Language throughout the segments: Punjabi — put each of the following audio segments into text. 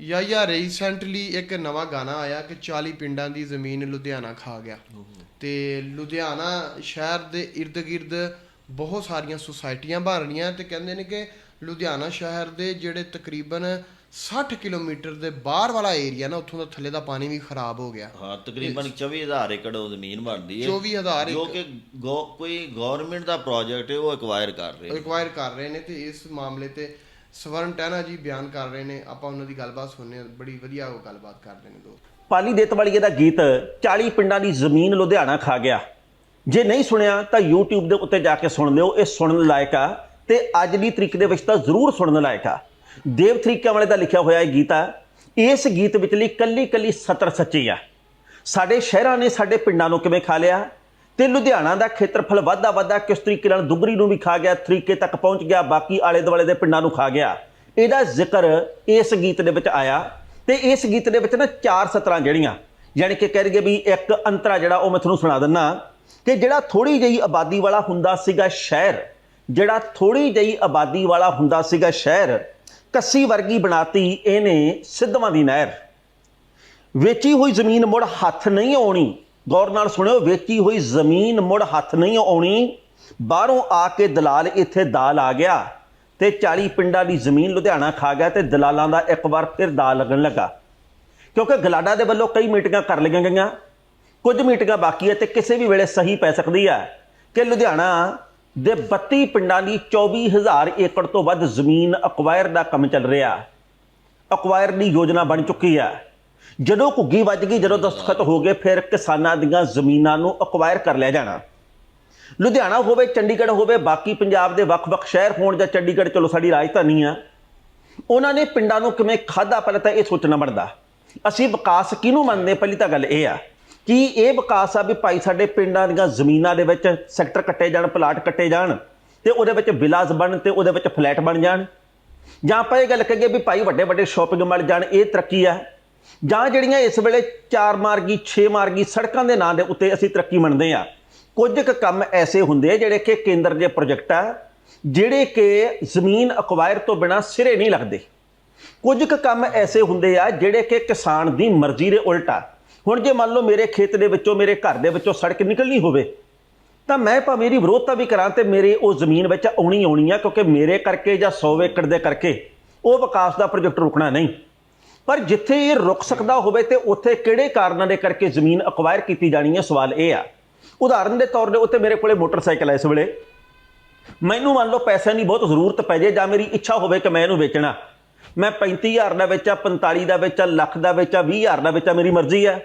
ਯਾ ਯਾ ਰੀਸੈਂਟਲੀ ਇੱਕ ਨਵਾਂ ਗਾਣਾ ਆਇਆ ਕਿ 40 ਪਿੰਡਾਂ ਦੀ ਜ਼ਮੀਨ ਲੁਧਿਆਣਾ ਖਾ ਗਿਆ। ਤੇ ਲੁਧਿਆਣਾ ਸ਼ਹਿਰ ਦੇ ird-gird ਬਹੁਤ ਸਾਰੀਆਂ ਸੁਸਾਇਟੀਆਂ ਬਣ ਰਹੀਆਂ ਤੇ ਕਹਿੰਦੇ ਨੇ ਕਿ ਲੁਧਿਆਣਾ ਸ਼ਹਿਰ ਦੇ ਜਿਹੜੇ ਤਕਰੀਬਨ 60 ਕਿਲੋਮੀਟਰ ਦੇ ਬਾਹਰ ਵਾਲਾ ਏਰੀਆ ਨਾ ਉੱਥੋਂ ਦਾ ਥੱਲੇ ਦਾ ਪਾਣੀ ਵੀ ਖਰਾਬ ਹੋ ਗਿਆ। ਹਾਂ ਤਕਰੀਬਨ 24000 ਏਕੜ ਉਹ ਜ਼ਮੀਨ ਬਣਦੀ ਹੈ। 24000 ਜੋ ਕਿ ਕੋਈ ਗਵਰਨਮੈਂਟ ਦਾ ਪ੍ਰੋਜੈਕਟ ਹੈ ਉਹ ਐਕਵਾਇਰ ਕਰ ਰਹੇ ਨੇ। ਰਿਕਵਾਇਰ ਕਰ ਰਹੇ ਨੇ ਤੇ ਇਸ ਮਾਮਲੇ ਤੇ ਸਵਰਨ ਟਹਿਣਾ ਜੀ ਬਿਆਨ ਕਰ ਰਹੇ ਨੇ, ਆਪਾਂ ਉਹਨਾਂ ਦੀ ਗੱਲਬਾਤ ਸੁਣਨੇ ਬੜੀ ਵਧੀਆ ਉਹ ਗੱਲਬਾਤ ਕਰਦੇ ਨੇ ਦੋ। ਪਾਲੀ ਦੇਤਵਾਲੀਏ ਦਾ ਗੀਤ 40 ਪਿੰਡਾਂ ਦੀ ਜ਼ਮੀਨ ਲੁਧਿਆਣਾ ਖਾ ਗਿਆ। ਜੇ ਨਹੀਂ ਸੁਣਿਆ ਤਾਂ YouTube ਦੇ ਉੱਤੇ ਜਾ ਕੇ ਸੁਣ ਲਿਓ, ਇਹ ਸੁਣਨ ਲਾਇਕ ਆ ਤੇ ਅੱਜ ਦੀ ਤਰੀਕ ਦੇ ਵਿੱਚ ਤਾਂ ਜ਼ਰੂਰ ਸੁਣਨ ਲਾਇਕ ਆ। ਦੇਵ ਤਰੀਕਿਆਂ ਵਾਲੇ ਦਾ ਲਿਖਿਆ ਹੋਇਆ ਇਹ ਗੀਤ ਆ, ਇਸ ਗੀਤ ਵਿਚਲੀ ਕੱਲੀ ਕੱਲੀ ਸਤਰ ਸੱਚੀ ਆ। ਸਾਡੇ ਸ਼ਹਿਰਾਂ ਨੇ ਸਾਡੇ ਪਿੰਡਾਂ ਨੂੰ ਕਿਵੇਂ ਖਾ ਲਿਆ? ਤੇ ਲੁਧਿਆਣਾ ਦਾ ਖੇਤਰਫਲ ਵਾਧਾ ਵਾਧਾ ਕਿਸ ਤਰੀਕੇ ਨਾਲ ਦੁਗਰੀ ਨੂੰ ਵੀ ਖਾ ਗਿਆ, ਤਰੀਕੇ ਤੱਕ ਪਹੁੰਚ ਗਿਆ, ਬਾਕੀ ਆਲੇ ਦੁਆਲੇ ਦੇ ਪਿੰਡਾਂ ਨੂੰ ਖਾ ਗਿਆ। ਇਹਦਾ ਜ਼ਿਕਰ ਇਸ ਗੀਤ ਦੇ ਵਿੱਚ ਆਇਆ ਤੇ ਇਸ ਗੀਤ ਦੇ ਵਿੱਚ ਨਾ ਚਾਰ ਸਤਰਾਂ ਜਿਹੜੀਆਂ, ਯਾਨੀ ਕਿ ਕਹਿ ਰਹੀਏ ਵੀ ਇੱਕ ਅੰਤਰਾ ਜਿਹੜਾ ਉਹ ਮੈਂ ਤੁਹਾਨੂੰ ਸੁਣਾ ਦਿੰਨਾ ਕਿ ਜਿਹੜਾ ਥੋੜੀ ਜਿਹੀ ਆਬਾਦੀ ਵਾਲਾ ਹੁੰਦਾ ਸੀਗਾ ਸ਼ਹਿਰ, ਜਿਹੜਾ ਥੋੜੀ ਜਿਹੀ ਆਬਾਦੀ ਵਾਲਾ ਹੁੰਦਾ ਸੀਗਾ ਸ਼ਹਿਰ, ਕੱਸੀ ਵਰਗੀ ਬਣਾਤੀ ਇਹਨੇ ਸਿੱਧਵਾਂ ਦੀ ਨਹਿਰ। ਵੇਚੀ ਹੋਈ ਜ਼ਮੀਨ ਮੁੜ ਹੱਥ ਨਹੀਂ ਆਉਣੀ ਗੌਰ ਨਾਲ ਸੁਣਿਓ, ਵੇਚੀ ਹੋਈ ਜ਼ਮੀਨ ਮੁੜ ਹੱਥ ਨਹੀਂ ਆਉਣੀ। ਬਾਹਰੋਂ ਆ ਕੇ ਦਲਾਲ ਇੱਥੇ ਦਾਲ ਆ ਗਿਆ ਤੇ 40 ਪਿੰਡਾਂ ਦੀ ਜ਼ਮੀਨ ਲੁਧਿਆਣਾ ਖਾ ਗਿਆ ਤੇ ਦਲਾਲਾਂ ਦਾ ਇੱਕ ਵਾਰ ਫਿਰ ਦਾਲ ਲੱਗਣ ਲੱਗਾ। ਕਿਉਂਕਿ ਗਲਾਡਾ ਦੇ ਵੱਲੋਂ ਕਈ ਮੀਟਿੰਗਾਂ ਕਰ ਲਈਆਂ ਗਈਆਂ। ਕੁਝ ਮੀਟਿੰਗਾਂ ਬਾਕੀ ਹੈ ਤੇ ਕਿਸੇ ਵੀ ਵੇਲੇ ਸਹੀ ਪੈ ਸਕਦੀ ਹੈ ਕਿ ਲੁਧਿਆਣਾ ਦੇ 32 ਪਿੰਡਾਂ ਦੀ 24000 ਏਕੜ ਤੋਂ ਵੱਧ ਜ਼ਮੀਨ ਅਕਵਾਇਰ ਦਾ ਕੰਮ ਚੱਲ ਰਿਹਾ। ਅਕਵਾਇਰ ਦੀ ਯੋਜਨਾ ਬਣ ਚੁੱਕੀ ਹੈ। ਜਦੋਂ ਘੁੱਗੀ ਵੱਜ ਗਈ, ਜਦੋਂ ਦਸਤਖਤ ਹੋ ਗਏ, ਫਿਰ ਕਿਸਾਨਾਂ ਦੀਆਂ ਜ਼ਮੀਨਾਂ ਨੂੰ ਅਕਵਾਇਰ ਕਰ ਲਿਆ ਜਾਣਾ। ਲੁਧਿਆਣਾ ਹੋਵੇ, ਚੰਡੀਗੜ੍ਹ ਹੋਵੇ, ਬਾਕੀ ਪੰਜਾਬ ਦੇ ਵੱਖ-ਵੱਖ ਸ਼ਹਿਰ ਹੋਣ ਜਾਂ ਚੰਡੀਗੜ੍ਹ, ਚਲੋ ਸਾਡੀ ਰਾਜਧਾਨੀ ਆ, ਉਹਨਾਂ ਨੇ ਪਿੰਡਾਂ ਨੂੰ ਕਿਵੇਂ ਖਾਦਾ ਪਹਿਲਾਂ ਤਾਂ ਇਹ ਸੋਚਣਾ ਬਣਦਾ। ਅਸੀਂ ਵਿਕਾਸ ਕਿਹਨੂੰ ਮੰਨਦੇ? ਪਹਿਲੀ ਤਾਂ ਗੱਲ ਇਹ ਆ ਕਿ ਇਹ ਵਿਕਾਸ ਆ ਵੀ ਭਾਈ ਸਾਡੇ ਪਿੰਡਾਂ ਦੀਆਂ ਜ਼ਮੀਨਾਂ ਦੇ ਵਿੱਚ ਸੈਕਟਰ ਕੱਟੇ ਜਾਣ, ਪਲਾਟ ਕੱਟੇ ਜਾਣ ਤੇ ਉਹਦੇ ਵਿੱਚ ਵਿਲਾਸ ਬਣ ਤੇ ਉਹਦੇ ਵਿੱਚ ਫਲੈਟ ਬਣ ਜਾਣ। ਜਾਂ ਆਪਾਂ ਇਹ ਗੱਲ ਕਹੀਏ ਵੀ ਭਾਈ ਵੱਡੇ ਵੱਡੇ ਸ਼ਾਪਿੰਗ ਮਾਲ ਜਾਣ, ਇਹ ਤਰੱਕੀ ਆ। ਜਾਂ ਜਿਹੜੀਆਂ ਇਸ ਵੇਲੇ ਚਾਰ ਮਾਰਗੀ 6 ਮਾਰਗੀ ਸੜਕਾਂ ਦੇ ਨਾਂ ਦੇ ਉੱਤੇ ਅਸੀਂ ਤਰੱਕੀ ਮੰਨਦੇ ਆ ਕੁਝ ਕੁ ਕੰਮ ਐਸੇ ਹੁੰਦੇ ਆ ਜਿਹੜੇ ਕਿ ਕੇਂਦਰ ਦੇ ਪ੍ਰੋਜੈਕਟ ਆ, ਜਿਹੜੇ ਕਿ ਜ਼ਮੀਨ ਅਕਵਾਇਰ ਤੋਂ ਬਿਨਾ ਸਿਰੇ ਨਹੀਂ ਲੱਗਦੇ। ਕੁਝ ਕੁ ਕੰਮ ਐਸੇ ਹੁੰਦੇ ਆ ਜਿਹੜੇ ਕਿ ਕਿਸਾਨ ਦੀ ਮਰਜ਼ੀ ਦੇ ਉਲਟ ਆ। ਹੁਣ ਜੇ ਮੰਨ ਲਓ ਮੇਰੇ ਖੇਤ ਦੇ ਵਿੱਚੋਂ, ਮੇਰੇ ਘਰ ਦੇ ਵਿੱਚੋਂ ਸੜਕ ਨਿਕਲਣੀ ਹੋਵੇ, ਤਾਂ ਮੈਂ ਭਾਵੇਂ ਇਹਦੀ ਵਿਰੋਧਤਾ ਵੀ ਕਰਾਂ ਤੇ ਮੇਰੇ ਉਹ ਜ਼ਮੀਨ ਵਿੱਚ ਆਉਣੀ ਆਉਣੀ ਆ, ਕਿਉਂਕਿ ਮੇਰੇ ਕਰਕੇ ਜਾਂ 100 ਏਕੜ ਦੇ ਕਰਕੇ ਉਹ ਵਿਕਾਸ ਦਾ ਪ੍ਰੋਜੈਕਟ ਰੁਕਣਾ ਨਹੀਂ। ਪਰ ਜਿੱਥੇ ਇਹ ਰੁਕ ਸਕਦਾ ਹੋਵੇ ਤੇ ਉੱਥੇ ਕਿਹੜੇ ਕਾਰਨਾਂ ਦੇ ਕਰਕੇ ਜ਼ਮੀਨ ਅਕਵਾਇਰ ਕੀਤੀ ਜਾਣੀ ਹੈ, ਸਵਾਲ ਇਹ ਆ। ਉਦਾਹਰਨ ਦੇ ਤੌਰ ਦੇ ਉੱਤੇ ਮੇਰੇ ਕੋਲੇ ਮੋਟਰਸਾਈਕਲ ਹੈ ਇਸ ਵੇਲੇ। ਮੈਨੂੰ ਮੰਨ ਲਓ ਪੈਸਿਆਂ ਦੀ ਬਹੁਤ ਜ਼ਰੂਰਤ ਪੈ ਜੇ ਜਾਂ ਮੇਰੀ ਇੱਛਾ ਹੋਵੇ ਕਿ ਮੈਂ ਇਹਨੂੰ ਵੇਚਣਾ। ਮੈਂ 35000 ਦਾ ਵੇਚਾ 45 ਦਾ ਵੇਚਾਂ, ਲੱਖ ਦਾ ਵੇਚਾਂ 20000 ਦਾ ਵੇਚਾਂ, ਮੇਰੀ ਮਰਜ਼ੀ ਹੈ।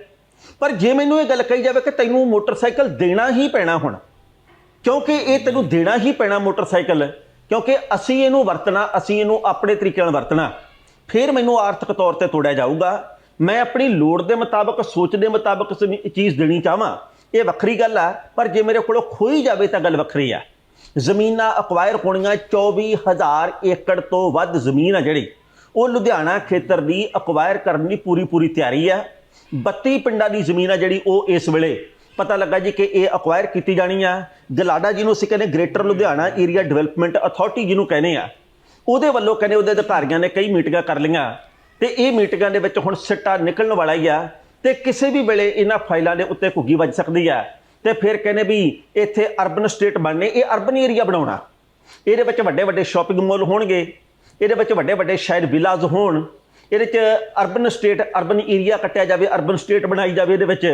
ਪਰ ਜੇ ਮੈਨੂੰ ਇਹ ਗੱਲ ਕਹੀ ਜਾਵੇ ਕਿ ਤੈਨੂੰ ਮੋਟਰਸਾਈਕਲ ਦੇਣਾ ਹੀ ਪੈਣਾ ਹੁਣ, ਕਿਉਂਕਿ ਇਹ ਤੈਨੂੰ ਦੇਣਾ ਹੀ ਪੈਣਾ ਮੋਟਰਸਾਈਕਲ, ਕਿਉਂਕਿ ਅਸੀਂ ਇਹਨੂੰ ਵਰਤਣਾ, ਅਸੀਂ ਇਹਨੂੰ ਆਪਣੇ ਤਰੀਕੇ ਨਾਲ ਵਰਤਣਾ। ਫਿਰ ਮੈਨੂੰ ਆਰਥਿਕ ਤੌਰ ਤੇ ਤੋੜਿਆ ਜਾਊਗਾ। ਮੈਂ ਆਪਣੀ ਲੋੜ ਦੇ ਮੁਤਾਬਕ, ਸੋਚ ਦੇ ਮੁਤਾਬਕ ਚੀਜ਼ ਦੇਣੀ ਚਾਹਾਂ ਇਹ ਵੱਖਰੀ ਗੱਲ ਆ, ਪਰ ਜੇ ਮੇਰੇ ਕੋਲੋਂ ਖੋਈ ਜਾਵੇ ਤਾਂ ਗੱਲ ਵੱਖਰੀ ਆ। ਜ਼ਮੀਨਾਂ ਅਕਵਾਇਰ ਹੋਣੀਆਂ 24000 ਏਕੜ ਤੋਂ ਵੱਧ ਜ਼ਮੀਨ ਆ ਜਿਹੜੀ। ਉਹ ਲੁਧਿਆਣਾ ਖੇਤਰ ਦੀ ਅਕਵਾਇਰ ਕਰਨ ਦੀ ਪੂਰੀ ਪੂਰੀ ਤਿਆਰੀ ਆ। 32 ਪਿੰਡਾਂ ਦੀ ਜ਼ਮੀਨ ਆ ਜਿਹੜੀ ਉਹ ਇਸ ਵੇਲੇ। ਪਤਾ ਲੱਗਾ ਜੀ ਕਿ ਇਹ ਅਕਵਾਇਰ ਕੀਤੀ ਜਾਣੀ ਆ। ਗਲਾਡਾ ਜਿਹਨੂੰ ਅਸੀਂ ਕਹਿੰਦੇ greater Ludhiana area development authority ਜਿਹਨੂੰ ਕਹਿੰਦੇ ਆ। ਉਹਦੇ ਵੱਲੋਂ ਕਹਿੰਦੇ ਉਹਦੇ ਅਧਿਕਾਰੀਆਂ ਨੇ ਕਈ ਮੀਟਿੰਗਾਂ ਕਰ ਲਈਆਂ ਤੇ ਇਹ ਮੀਟਿੰਗਾਂ ਦੇ ਵਿੱਚ ਹੁਣ ਸਿੱਟਾ ਨਿਕਲਣ ਵਾਲਾ ਹੀ ਆ ਤੇ ਕਿਸੇ ਵੀ ਵੇਲੇ ਇਹਨਾਂ ਫਾਈਲਾਂ ਦੇ ਉੱਤੇ ਘੁੱਗੀ ਵੱਜ ਸਕਦੀ ਆ। ਤੇ ਫਿਰ ਕਹਿੰਦੇ ਵੀ ਇੱਥੇ ਅਰਬਨ ਸਟੇਟ ਬਣਨੇ, ਇਹ ਅਰਬਨ ਏਰੀਆ ਬਣਾਉਣਾ। ਇਹਦੇ ਵਿੱਚ ਵੱਡੇ ਵੱਡੇ ਸ਼ਾਪਿੰਗ ਮਾਲ ਹੋਣਗੇ, ਇਹਦੇ ਵਿੱਚ ਵੱਡੇ ਵੱਡੇ ਸ਼ਾਇਦ ਵਿਲਾਜ਼ ਹੋਣ, ਇਹਦੇ ਚ ਅਰਬਨ ਸਟੇਟ, ਅਰਬਨ ਏਰੀਆ ਕੱਟਿਆ ਜਾਵੇ, ਅਰਬਨ ਸਟੇਟ ਬਣਾਈ ਜਾਵੇ ਇਹਦੇ ਵਿੱਚ।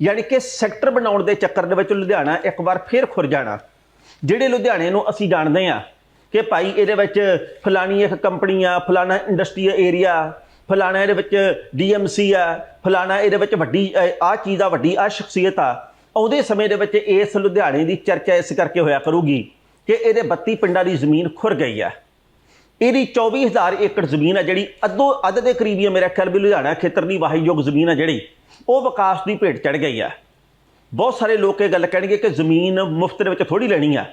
ਯਾਨੀ ਕਿ ਸੈਕਟਰ ਬਣਾਉਣ ਦੇ ਚੱਕਰ ਦੇ ਵਿੱਚ ਲੁਧਿਆਣਾ ਇੱਕ ਵਾਰ ਫੇਰ ਖੁਰ ਜਾਣਾ। ਜਿਹੜੇ ਲੁਧਿਆਣੇ ਨੂੰ ਅਸੀਂ ਜਾਣਦੇ ਆ ਕਿ ਭਾਈ ਇਹਦੇ ਵਿੱਚ ਫਲਾਣੀ ਇੱਕ ਕੰਪਨੀ ਆ ਫਲਾਣਾ ਇੰਡਸਟਰੀਅਲ ਏਰੀਆ, ਫਲਾਣਾ ਇਹਦੇ ਵਿੱਚ ਡੀਐਮਸੀ ਆ, ਫਲਾਣਾ ਇਹਦੇ ਵਿੱਚ ਵੱਡੀ ਆ ਚੀਜ਼ ਆ, ਵੱਡੀ ਆ ਸ਼ਖਸੀਅਤ ਆ। ਆਉਂਦੇ ਸਮੇਂ ਦੇ ਵਿੱਚ ਇਸ ਲੁਧਿਆਣੇ ਦੀ ਚਰਚਾ ਇਸ ਕਰਕੇ ਹੋਇਆ ਕਰੂਗੀ ਕਿ ਇਹਦੇ 32 ਪਿੰਡਾਂ ਦੀ ਜ਼ਮੀਨ ਖੁਰ ਗਈ ਆ। ਇਹਦੀ 24000 ਏਕੜ ਜ਼ਮੀਨ ਆ ਜਿਹੜੀ ਅੱਧੋ, ਅੱਧ ਦੇ ਕਰੀਬ ਹੀ ਮੇਰਾ ਖਿਆਲ ਵੀ ਲੁਧਿਆਣਾ ਖੇਤਰ ਦੀ ਵਾਹੀਯੋਗ ਜ਼ਮੀਨ ਆ ਜਿਹੜੀ, ਉਹ ਵਿਕਾਸ ਦੀ ਭੇਟ ਚੜ ਗਈ ਆ। ਬਹੁਤ ਸਾਰੇ ਲੋਕ ਇਹ ਗੱਲ ਕਹਿਣਗੇ ਕਿ ਜ਼ਮੀਨ ਮੁਫਤ ਦੇ ਵਿੱਚ ਥੋੜੀ ਲੈਣੀ ਆ।